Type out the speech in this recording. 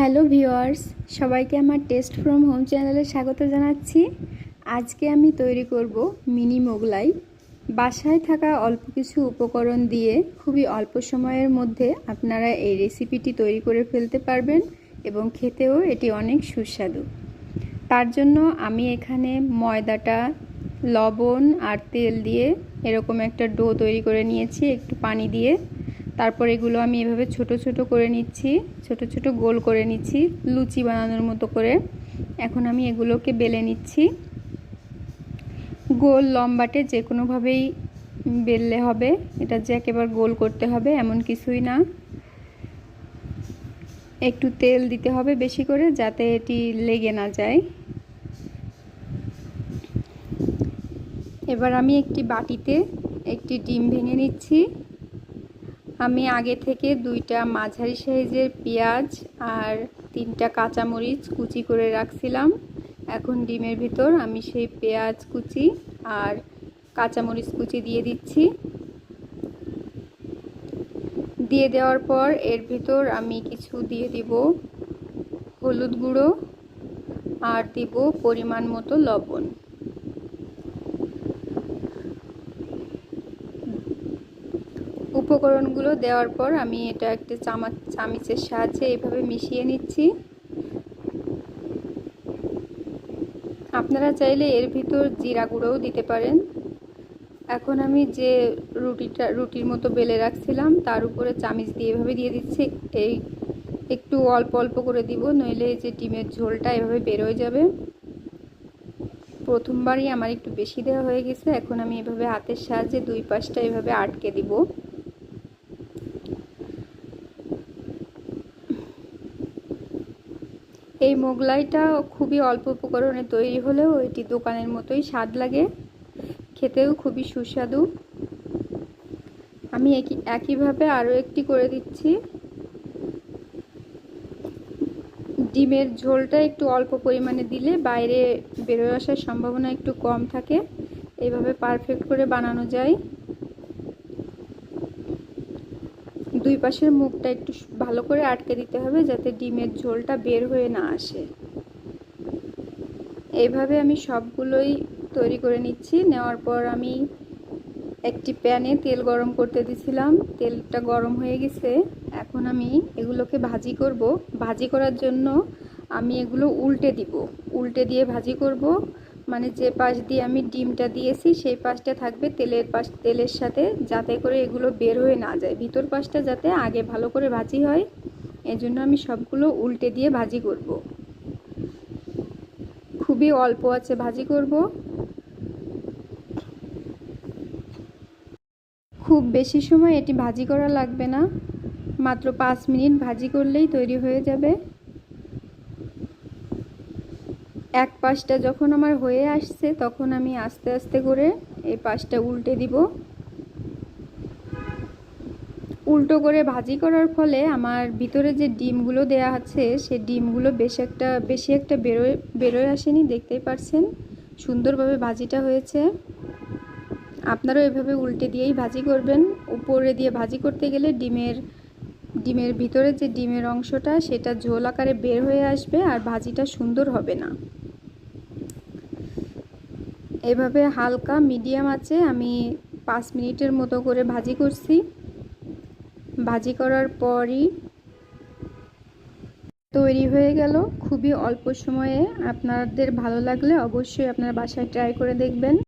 Hello viewers, সবাইকে আমার test from home চ্যানেলে স্বাগত জানাচ্ছি। আজকে আমি তৈরি করব মিনি মোগলাই। বাসায় থাকা অল্প কিছু উপকরণ দিয়ে খুবই অল্প সময়ের মধ্যে আপনারা এই রেসিপিটি তৈরি করে ফেলতে পারবেন এবং খেতেও এটি অনেক সুস্বাদু। তার জন্য আমি এখানে ময়দাটা, লবণ আর তেল দিয়ে এরকম একটা ডো তৈরি করে নিয়েছি, একটু পানি দিয়ে। তারপর এগুলো আমি এভাবে ছোট ছোট করে নিচ্ছি, ছোট ছোট গোল করে নিচ্ছি, লুচি বানানোর মতো করে। এখন আমি এগুলোকে বেলে নিচ্ছি। গোল লম্বাটে যে কোনোভাবেই বেললে হবে, এটা যে একেবারে গোল করতে হবে এমন কিছুই না। একটু তেল দিতে হবে বেশি করে যাতে এটি লেগে না যায়। এবার আমি একটি বাটিতে একটি ডিম ভেঙে নিচ্ছি। আমি আগে থেকে দুইটা মাঝারি সাইজের পেঁয়াজ আর তিনটা কাঁচামরিচ কুচি করে রাখছিলাম। এখন ডিমের ভিতর আমি সেই পেঁয়াজ কুচি আর কাঁচামরিচ কুচি দিয়ে দিচ্ছি। দিয়ে দেওয়ার পর এর ভিতর আমি কিছু দিয়ে দিব হলুদ গুঁড়ো আর দিব পরিমাণ মতো লবণ। উপকরণগুলো দেওয়ার পর আমি এটা একটা চামচ, চামিচের সাহায্যে এভাবে মিশিয়ে নিচ্ছি। আপনারা চাইলে এর ভিতর জিরা গুঁড়োও দিতে পারেন। এখন আমি যে রুটিটা, রুটির মতো বেলে রাখছিলাম, তার উপরে চামিচ দিয়ে এভাবে দিয়ে দিচ্ছি। এই একটু অল্প অল্প করে দিব, নইলে যে ডিমের ঝোলটা এভাবে বেরোয় যাবে। প্রথমবারই আমার একটু বেশি দেওয়া হয়ে গেছে, এখন আমি এভাবে হাতের সাহায্যে দুই পাশটা এভাবে আটকে দিব। এই মোগলাইটা খুবই অল্প উপকরণে তৈরি হলেও এটি দোকানের মতোই স্বাদ লাগে। খেতেও খুবই সুস্বাদু। আমি একই একইভাবে আরও একটি করে দিচ্ছি। ডিমের ঝোলটা একটু অল্প পরিমাণে দিলে বাইরে বেরোয় আসার সম্ভাবনা একটু কম থাকে। এইভাবে পারফেক্ট করে বানানো যায়। দুই পাশের মুখটা একটু ভালো করে আটকে দিতে হবে যাতে ডিমের ঝোলটা বের হয়ে না আসে। এইভাবে আমি সবগুলোই তৈরি করে নিচ্ছি। নেওয়ার পর আমি একটি প্যানে তেল গরম করতে দিছিলাম। তেলটা গরম হয়ে গেছে। এখন আমি এগুলোকে ভাজি করব। ভাজি করার জন্য আমি এগুলো উল্টে দিব। উল্টে দিয়ে ভাজি করব। মানে যে পাশ দিয়ে আমি ডিমটা দিয়েছি, সেই পাশটা থাকবে তেলের পাশ, তেলের সাথে যাতে করে এগুলো বের হয়ে না যায়। ভিতর পাশটা যাতে আগে ভালো করে ভাজি হয়, এজন্য আমি সবগুলো উল্টে দিয়ে ভাজি করব। খুবই অল্প আছে ভাজি করব। খুব বেশি সময় এটি ভাজি করা লাগবে না। মাত্র পাঁচ মিনিট ভাজি করলেই তৈরি হয়ে যাবে। এক পাশটা যখন আমার হয়ে আসছে, তখন আমি আস্তে আস্তে করে এই পাশটা উল্টে দিব। উল্টো করে ভাজি করার ফলে আমার ভিতরে যে ডিমগুলো দেয়া আছে, সে ডিমগুলো বেশ একটা, বেশি একটা বেরোয় বেরোয় আসেনি, দেখতেই পারছেন। সুন্দরভাবে ভাজিটা হয়েছে। আপনারাও এভাবে উল্টে দিয়েই ভাজি করবেন। উপরে দিয়ে ভাজি করতে গেলে ডিমের ডিমের ভিতরে যে ডিমের অংশটা, সেটা ঝোল আকারে বের হয়ে আসবে আর ভাজিটা সুন্দর হবে না। এভাবে হালকা, মিডিয়াম আছে। আমি পাঁচ মিনিটের মতো করে ভাজি করছি। ভাজি করার পরই তৈরি হয়ে গেল। খুবই অল্প সময়ে। আপনাদের ভালো লাগলে অবশ্যই আপনার বাসায় ট্রাই করে দেখবেন।